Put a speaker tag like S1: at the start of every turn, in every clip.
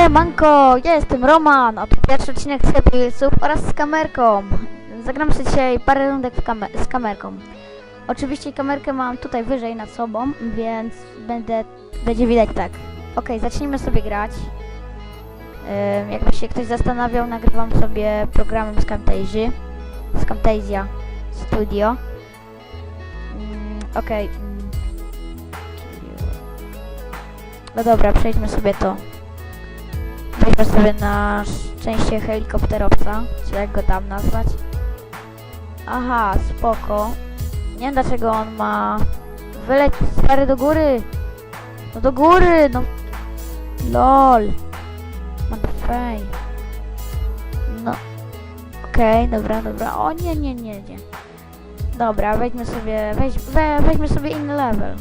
S1: Siemanko, ja jestem Roman, a to pierwszy odcinek z Happy oraz z kamerką. Zagram sobie dzisiaj parę rundek kamer z kamerką. Oczywiście kamerkę mam tutaj wyżej nad sobą, więc będę, będzie widać tak. Ok, zacznijmy sobie grać. Jakby się ktoś zastanawiał, nagrywam sobie programem z Camtasia. Z Camtasia Studio. Okej. mm. No dobra, przejdźmy sobie to. Weźmy sobie na szczęście helikopterowca, czy jak go tam nazwać. Aha, spoko. Nie wiem dlaczego on ma... Wyleć stary do góry! No do góry, no... LOL! Madfej. No. Okej, dobra, dobra. O nie, nie, nie, nie. Dobra, weźmy sobie... Weź, we, weźmy sobie inny level.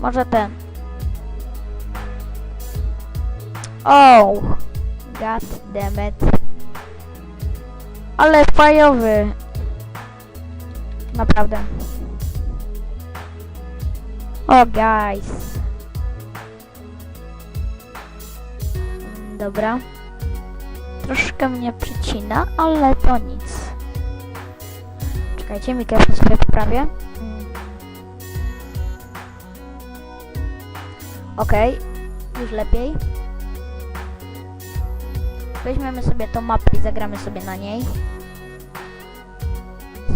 S1: Może ten. Oh, god damn it. Ale fajowy. Naprawdę. O, guys. Mm, Dobra. Troszkę mnie przycina, ale to nic. Czekajcie, mikrofon sobie poprawię. Okej, już lepiej. Weźmiemy sobie tą mapę i zagramy sobie na niej.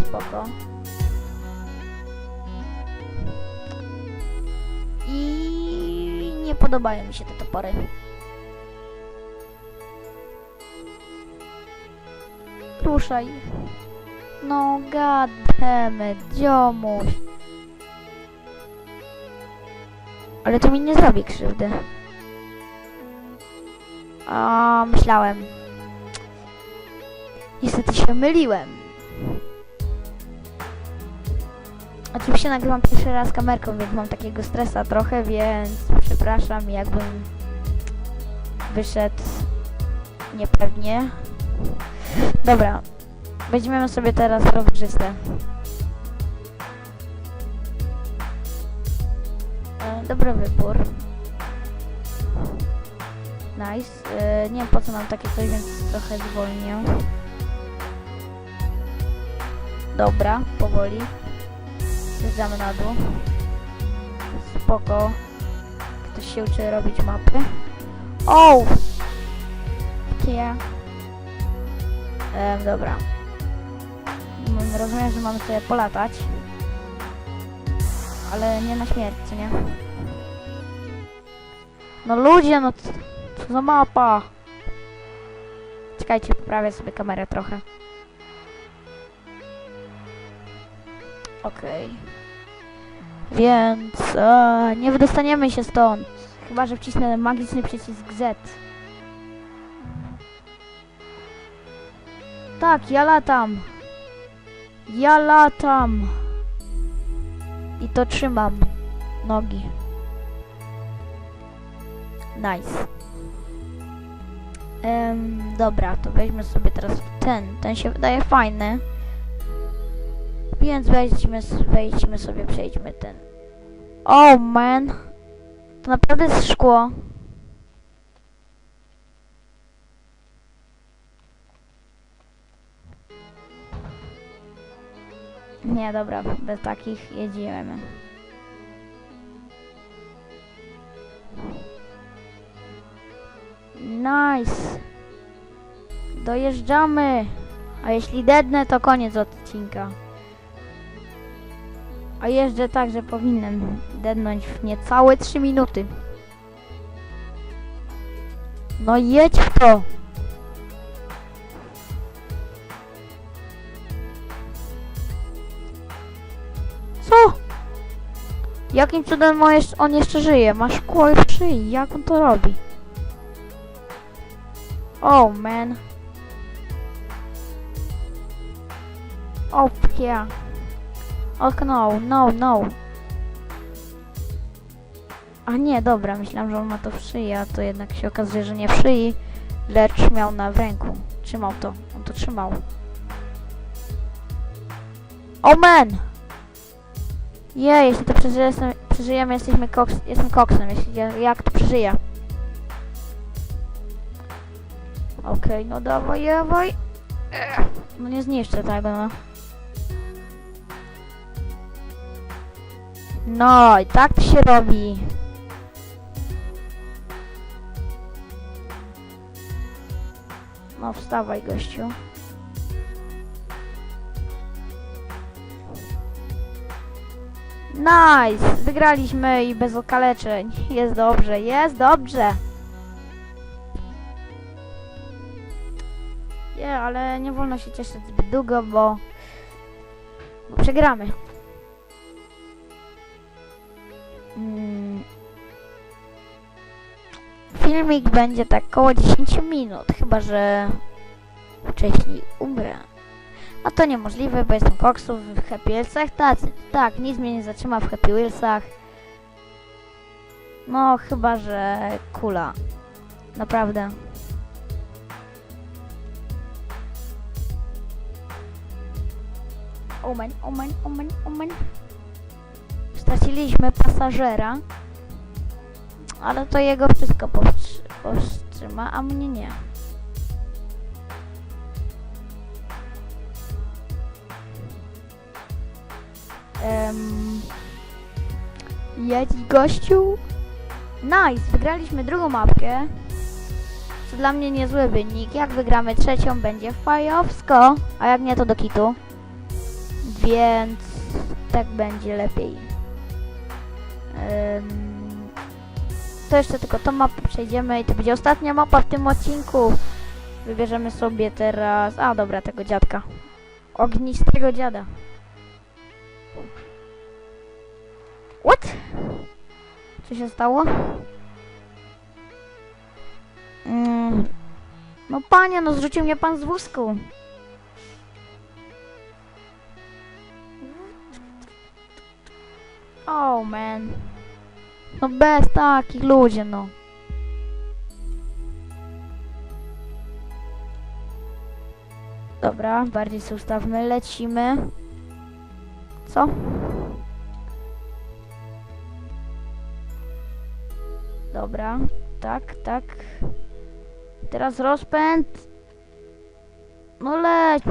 S1: Spoko. I nie podobają mi się te topory. Ruszaj. No gademy, dziomuś. Ale to mi nie zrobi krzywdy. A myślałem. Niestety się myliłem. Oczywiście nagrywam pierwszy raz kamerką, więc mam takiego stresa trochę, więc przepraszam, jakbym wyszedł niepewnie. Dobra, weźmiemy sobie teraz rowerzystę. E, Dobry wybór. Nice. E, nie wiem po co mam takie coś, więc trochę zwolnię. Dobra, powoli. Zjeżdżamy na dół. Spoko. Ktoś się uczy robić mapy. O! Kie. Ehm, dobra. Mm, Rozumiem, że mamy sobie polatać. Ale nie na śmierć, nie? No ludzie, no za mapa? Czekajcie, poprawię sobie kamerę trochę. Okej. Więc e, nie wydostaniemy się stąd. Chyba, że wcisnę magiczny przycisk Z. Tak, ja latam. Ja latam. I to trzymam nogi. Nice. Dobra, to weźmy sobie teraz ten. Ten się wydaje fajny. Więc wejdźmy, wejdźmy sobie, przejdźmy ten. Oh man. To naprawdę jest szkło. Nie, dobra, bez takich jedziemy. Nice. Dojeżdżamy. A jeśli dednę, to koniec odcinka. A jeżdżę tak, że powinienem dednąć w niecałe 3 minuty. No jedź w to! Co? Jakim cudem on jeszcze żyje? Ma szkło w szyi. Jak on to robi? Oh man. Oh yeah. Och no, no, no. A nie, dobra, myślałam, że on ma to w szyi, a to jednak się okazuje, że nie w szyi, lecz miał na ręku. Trzymał to, on to trzymał. Oh man! Je, jeśli to przeżyję, jestem, przeżyjemy, jesteśmy koks, jestem koksem, jeśli ja, jak to przeżyję. Okej, no dawaj, dawaj. Ech, No nie zniszczę tego, no. No i tak to się robi. No wstawaj gościu. Nice! Wygraliśmy i bez okaleczeń. Jest dobrze, jest dobrze. Nie, ale nie wolno się cieszyć zbyt długo, bo, bo przegramy. Mm. Filmik będzie tak około 10 minut, chyba że wcześniej umrę. A to niemożliwe, bo jestem koksu w Happy Wheelsach. Tak, tak, nic mnie nie zatrzyma w Happy Wheelsach. No, chyba że kula. Naprawdę. Omen, omen, omen, omen. Straciliśmy pasażera. Ale to jego wszystko powstrzy- powstrzyma, a mnie nie. Um, gościu. Nice, wygraliśmy drugą mapkę. Co dla mnie niezły wynik. Jak wygramy trzecią, będzie fajowsko. A jak nie, to do kitu. Więc tak będzie lepiej. Em, to jeszcze tylko tą mapę przejdziemy i to będzie ostatnia mapa w tym odcinku. Wybierzemy sobie teraz... A, dobra, tego dziadka. Ognistego dziada. What? Co się stało? Mm. No panie, no zrzucił mnie pan z wózku. Oh man. No bez takich ludzi, no. Dobra, bardziej się ustawmy, lecimy. Co? Dobra, tak, tak. Teraz rozpęd. No leć.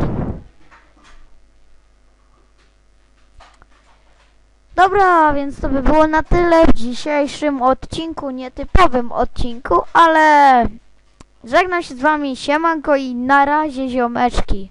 S1: Dobra, więc to by było na tyle w dzisiejszym odcinku, nietypowym odcinku, ale żegnam się z wami, siemanko i na razie ziomeczki.